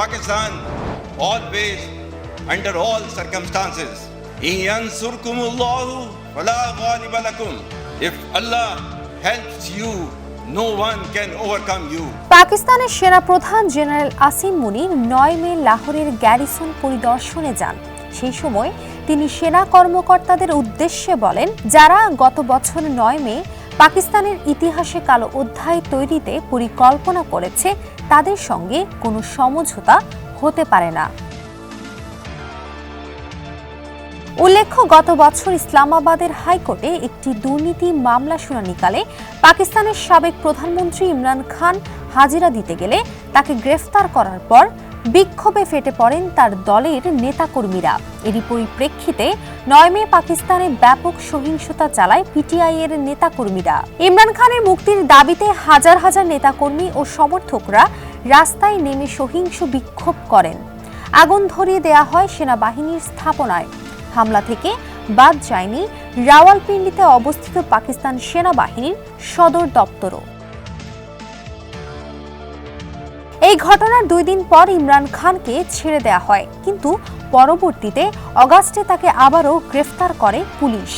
Pakistan always under all circumstances. If Allah helps you, no one can overcome you. পাকিস্তানের সেনাপ্রধান general Asim মুনির নয় মে লাহোরের garrison পরিদর্শনে যান সেই সময় তিনি সেনা কর্মকর্তাদের উদ্দেশ্যে বলেন যারা গত বছর নয় মে পাকিস্তানের ইতিহাসে কালো অধ্যায় তৈরিতে পরিকল্পনা করেছে তাদের সঙ্গে কোনো সমঝোতা হতে পারে না। উল্লেখ্য, গত বছর ইসলামাবাদের হাইকোর্টে একটি দুর্নীতি মামলা শুনানিকালে পাকিস্তানের সাবেক প্রধানমন্ত্রী ইমরান খান হাজিরা দিতে গেলে তাকে গ্রেফতার করার পর বিক্ষোভে ফেটে পড়েন তার দলের নেতাকর্মীরা। এরই পরিপ্রেক্ষিতে নয় মে পাকিস্তানে ব্যাপক সহিংসতা চালায় পিটিআই এর নেতাকর্মীরা। ইমরান খানের মুক্তির দাবিতে হাজার হাজার নেতাকর্মী ও সমর্থকরা রাস্তায় নেমে সহিংস বিক্ষোভ করেন। আগুন ধরিয়ে দেয়া হয় সেনাবাহিনীর স্থাপনায়। হামলা থেকে বাদ যায়নি রাওয়ালপিন্ডিতে অবস্থিত পাকিস্তান সেনাবাহিনীর সদর দপ্তরও। এই ঘটনার দুই দিন পর ইমরান খানকে ছেড়ে দেয়া হয়। কিন্তু পরবর্তীতে অগাস্টে তাকে আবারও গ্রেফতার করে পুলিশ।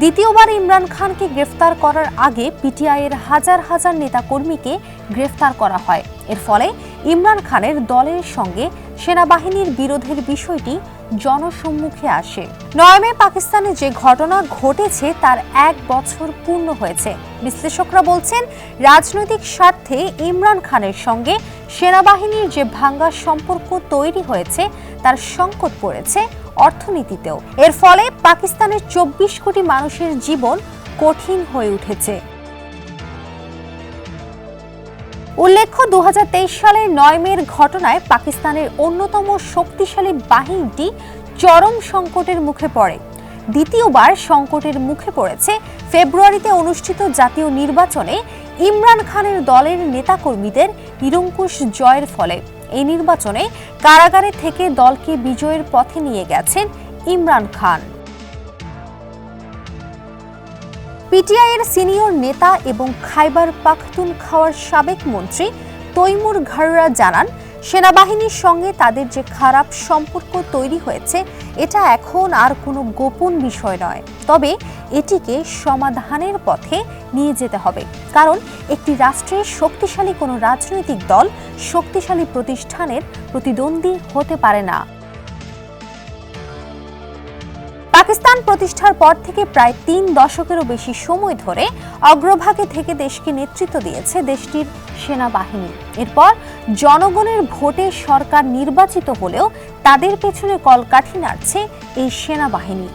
দ্বিতীয়বার ইমরান খানকে গ্রেফতার করার আগে পিটিআই এর হাজার হাজার নেতাকর্মীকে গ্রেফতার করা হয়। এর ফলে ইমরান খানের দলের সঙ্গে সেনাবাহিনীর বিরোধের বিষয়টি জনসম্মুখে আসে। নয় মে পাকিস্তানে যে ঘটনা ঘটেছে তার এক বছর পূর্ণ হয়েছে। বিশ্লেষকরা বলছেন, রাজনৈতিক স্বার্থে ইমরান খানের সঙ্গে সেনাবাহিনীর যে ভাঙ্গা সম্পর্ক তৈরি হয়েছে, তার সংকট পড়েছে অর্থনীতিতেও। এর ফলে পাকিস্তানের চব্বিশ কোটি মানুষের জীবন কঠিন হয়ে উঠেছে। উল্লেখ্য দু সালের নয় মের ঘটনায় পাকিস্তানের অন্যতম শক্তিশালী বাহিনীটি চরম সংকটের মুখে পড়ে। দ্বিতীয়বার সংকটের মুখে পড়েছে। ফেব্রুয়ারিতে অনুষ্ঠিত জাতীয় নির্বাচনে ইমরান খানের দলের নেতাকর্মীদের নিরঙ্কুশ জয়ের ফলে। এই নির্বাচনে কারাগারে থেকে দলকে বিজয়ের পথে নিয়ে গেছেন ইমরান খান। পিটিআই এর সিনিয়র নেতা এবং খাইবার পাখতুন খাওয়ার সাবেক মন্ত্রী তৈমুর ঘররা জানান, সেনাবাহিনীর সঙ্গে তাদের যে খারাপ সম্পর্ক তৈরি হয়েছে, এটা এখন আর কোনো গোপন বিষয় নয়। তবে এটিকে সমাধানের পথে নিয়ে যেতে হবে। কারণ একটি রাষ্ট্রের শক্তিশালী কোনো রাজনৈতিক দল শক্তিশালী প্রতিষ্ঠানের প্রতিদ্বন্দ্বী হতে পারে না। পাকিস্তান প্রতিষ্ঠার পর থেকে প্রায় তিন দশকেরও বেশি সময় ধরে অগ্রভাগে থেকে দেশকে নেতৃত্ব দিয়েছে দেশটির সেনাবাহিনী। এরপর জনগণের ভোটে সরকার নির্বাচিত হলেও তাদের পেছনে কলকাঠি নাড়ছে এই সেনাবাহিনী।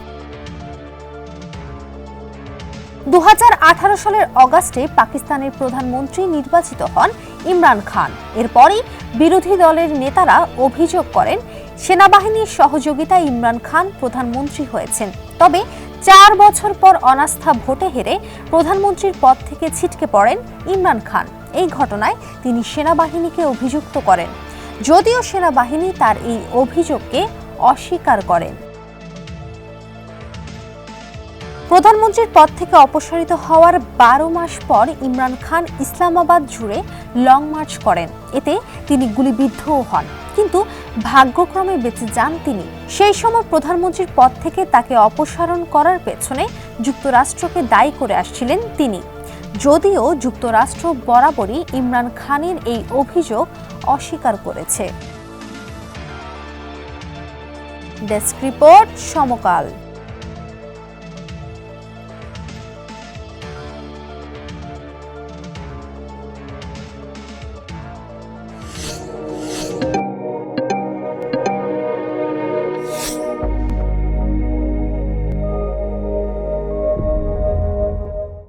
দু হাজার আঠারো সালের অগাস্টে পাকিস্তানের প্রধানমন্ত্রী নির্বাচিত হন ইমরান খান। এরপরই বিরোধী দলের নেতারা অভিযোগ করেন সেনাবাহিনীর সহযোগিতায় ইমরান খান প্রধানমন্ত্রী হয়েছেন। তবে চার বছর পর অনাস্থা ভোটে হেরে প্রধানমন্ত্রীর পদ থেকে ছিটকে পড়েন ইমরান খান। এই ঘটনায় তিনি সেনাবাহিনীকে অভিযুক্ত করেন। যদিও সেনাবাহিনী তার এই অভিযোগকে অস্বীকার করেন। প্রধানমন্ত্রীর পদ থেকে অপসারিত হওয়ার বারো মাস পর ইমরান খান ইসলামাবাদ জুড়ে লং মার্চ করেন। এতে তিনি গুলিবিদ্ধও হন। কিন্তু ভাগ্যক্রমে বেঁচে যান তিনি। সেই সময় প্রধানমন্ত্রীর পদ থেকে তাকে অপসারণ করার পেছনে যুক্তরাষ্ট্রকে দায়ী করে আসছিলেন তিনি। যদিও যুক্তরাষ্ট্র বরাবরই ইমরান খানের এই অভিযোগ অস্বীকার করেছে। Desk report Samakal.